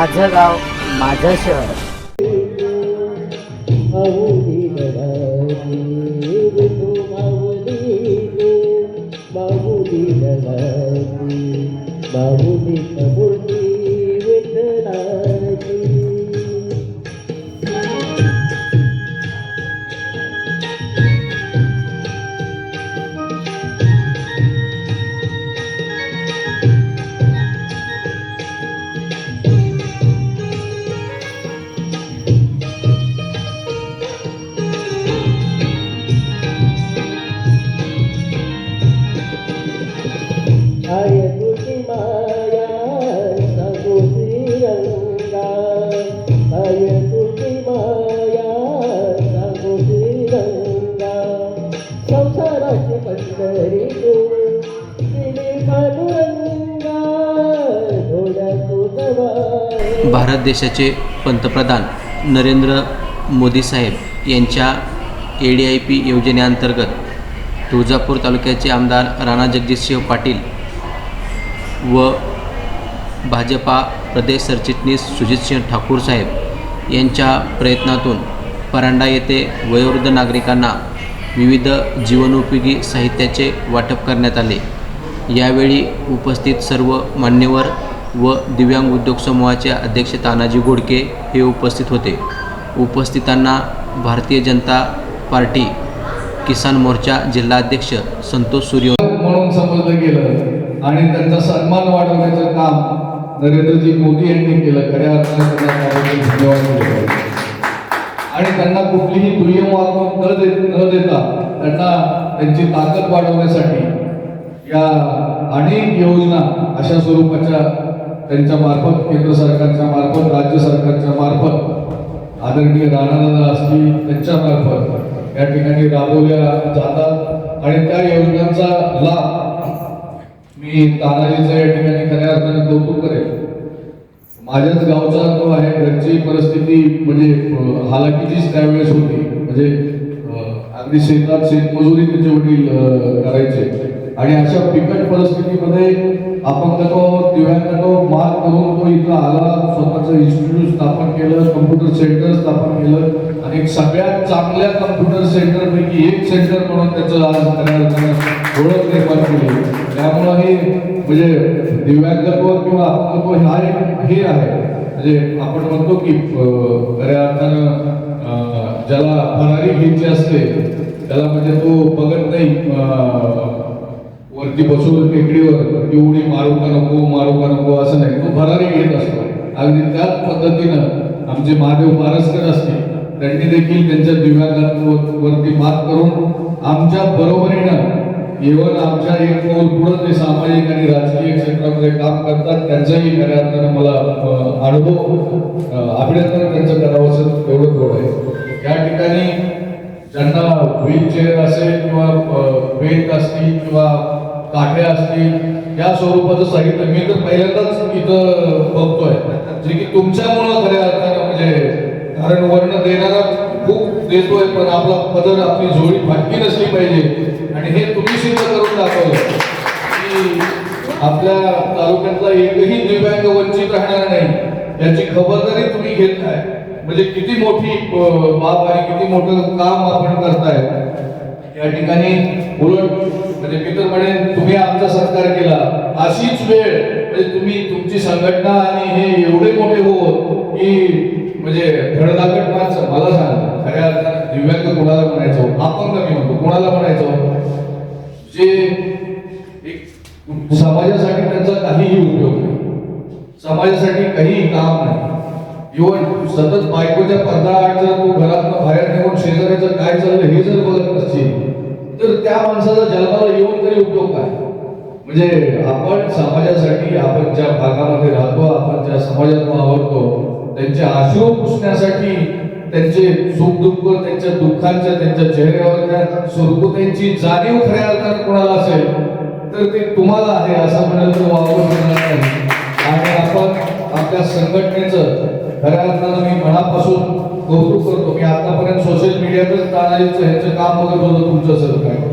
माझं गाव माझं शहर. भारत देशाचे पंतप्रधान नरेंद्र मोदी साहेब यांच्या ए डी आय पी योजनेअंतर्गत तुळजापूर तालुक्याचे आमदार राणा जगजितसिंह पाटील व भाजपा प्रदेश सरचिटणीस सुजितसिंह ठाकूर साहेब यांच्या प्रयत्नातून परांडा येथे वयोवृद्ध नागरिकांना विविध जीवनोपयोगी साहित्याचे वाटप करण्यात आले. यावेळी उपस्थित सर्व मान्यवर व दिव्यांग उद्योग समूहाचे अध्यक्ष तानाजी घोडके हे उपस्थित होते. उपस्थितांना भारतीय जनता पार्टी किसान मोर्चा जिल्हाध्यक्ष संतोष सूर्य म्हणून समजलं गेलं आणि त्यांचा सन्मान वाढवण्याचं काम नरेंद्रजी मोदी यांनी केलं. खऱ्या अर्थाने आणि त्यांना कुठलीही दुय्यम वागणूक न दे न देता त्यांना त्यांची ताकद वाढवण्यासाठी या अनेक योजना अशा स्वरूपाच्या त्यांच्या मार्फत केंद्र सरकारच्या मार्फत राज्य सरकारच्या मार्फत आदरणीय राणादादा असतील त्यांच्या मार्फत या ठिकाणी राबवल्या जातात. आणि त्या योजनांचा लाभ मी तानाजीचं या ठिकाणी खऱ्या अर्थाने कौतुक करेन. माझ्याच गावचा तो आहे घरची परिस्थिती म्हणजे हालाकीचीच त्यावेळेस होती. म्हणजे अगदी शेतात शेतमजुरी त्याचे वडील करायचे. आणि अशा बिकट परिस्थितीमध्ये अपंगत्व दिव्यांगत्व मात करून तो इथं आला स्वतःचं इन्स्टिट्यूट स्थापन केलं कम्प्युटर सेंटर स्थापन केलं. आणि सगळ्यात चांगल्या कम्प्युटर सेंटर पैकी एक सेंटर म्हणून त्याचं आज ओळख निर्माण केली. त्यामुळं हे म्हणजे दिव्यांगत्व किंवा अपंगत्व हा एक हे आहे. म्हणजे आपण म्हणतो की खऱ्या अर्थानं ज्याला फरारी घ्यायची असते त्याला म्हणजे तो बघत नाही अं, बसून टेकडीवर एवढी उडी मारू का नको मारू का नको असं नाही. तो भरारी घेत असतो. अगदी त्याच पद्धतीनं आमचे महादेव पारसकर असतील त्यांनी देखील त्यांच्या दिव्यांगांवरती मात करून आमच्या बरोबरीनं इव्हन आमच्या एक पाऊल पुढं ते सामाजिक आणि राजकीय क्षेत्रामध्ये काम करतात त्यांचाही खऱ्या अर्थानं मला अनुभव अभिनंदन त्यांचं करावंसं एवढं थोडं आहे. या ठिकाणी ज्यांना व्हीलचेअर असेल किंवा बेंच असतील किंवा काठे असतील या स्वरूपाचं साहित्य मी तर पहिल्यांदाच इथं बघतोय. जे की तुमच्यामुळं खऱ्या अर्थानं म्हणजे कारण वर्ण देणारा खूप देतोय पण आपला पदर आपली जोडी फाटकी नसली पाहिजे. आणि हे तुम्ही सिद्ध करून दाखवलं. की आपल्या तालुक्यातला एकही दिव्यांग वंचित राहणार नाही याची खबरदारी तुम्ही घेत आहे. म्हणजे किती मोठी बाब आहे किती मोठं काम आपण करताय. या ठिकाणी उलट म्हणजे मी तर म्हणेन तुम्ही आमचा सत्कार केला. अशीच वेळ म्हणजे तुम्ही तुमची संघटना आणि हे एवढे मोठे होत की म्हणजे धडधाकट माणसं मला सांग खऱ्या अर्थानं दिव्यांग कोणाला म्हणायचो? आपण कमी म्हणतो कोणाला म्हणायचो? जे एक समाजासाठी त्यांचा काहीही उपयोग नाही. समाजासाठी काहीही काम नाही. इव्हन सतत बायकोच्या पडदाआड जर तू घरातनं बाहेर निघून शेजाऱ्याचं काय चाललं हे जर बघत नसतील तर त्या माणसाचा जन्माला येऊन तरी उपयोग काय? म्हणजे आपण समाजासाठी आपण ज्या भागामध्ये राहतो आपण ज्या समाजात वावरतो त्यांचे आशू पुसण्यासाठी त्यांचे सुख दुःख त्यांच्या दुःखांच्या त्यांच्या चेहऱ्यावरच्या सुरकुत्यांची जाणीव खऱ्या अर्थात कोणाला असेल तर ते तुम्हाला आहे असं म्हणत तो वावर करणार नाही. आणि आपण आपल्या संघटनेचं खऱ्या अर्थानं मी मनापासून कौतुक करतो. मी आतापर्यंत सोशल मीडियातच तानाजीचं ह्याचं काम बघत होतो तुमचं सहकार्य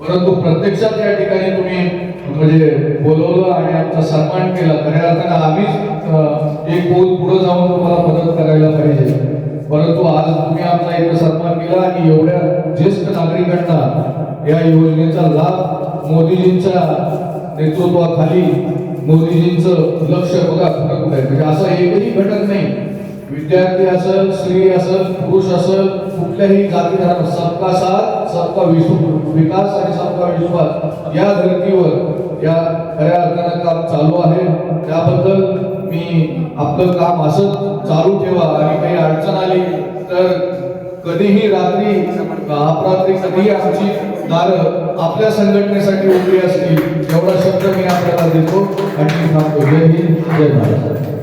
परंतु प्रत्यक्षात या ठिकाणी तुम्ही म्हणजे बोलवलं आणि आमचा सन्मान केला. खऱ्या अर्थानं आम्हीच एक पाऊल पुढे जाऊन तुम्हाला मदत करायला पाहिजे. परंतु आज तुम्ही आमचा इथं सन्मान केला आणि एवढ्या ज्येष्ठ नागरिकांना या योजनेचा लाभ मोदीजींच्या नेतृत्वाखाली मोदीजींचं लक्ष बघा कुठं कुठे आहे. म्हणजे असं एकही घटक नाही. विद्यार्थी असेल स्त्री असेल पुरुष असेल कुठल्याही जाती धर्म सबका साथ सबका विश्व विकास आणि सबका विश्वास या धर्तीवर या खऱ्या अर्थानं काम चालू आहे. त्याबद्दल मी आपलं काम असं चालू ठेवा आणि काही अडचण आली तर कधीही रात्री अपरात्री कधीही आमची दारं आपल्या संघटनेसाठी उभी असली एवढा शब्द मी आपल्याला देतो आणि थांबतो. जय हिंद जय महाराष्ट्र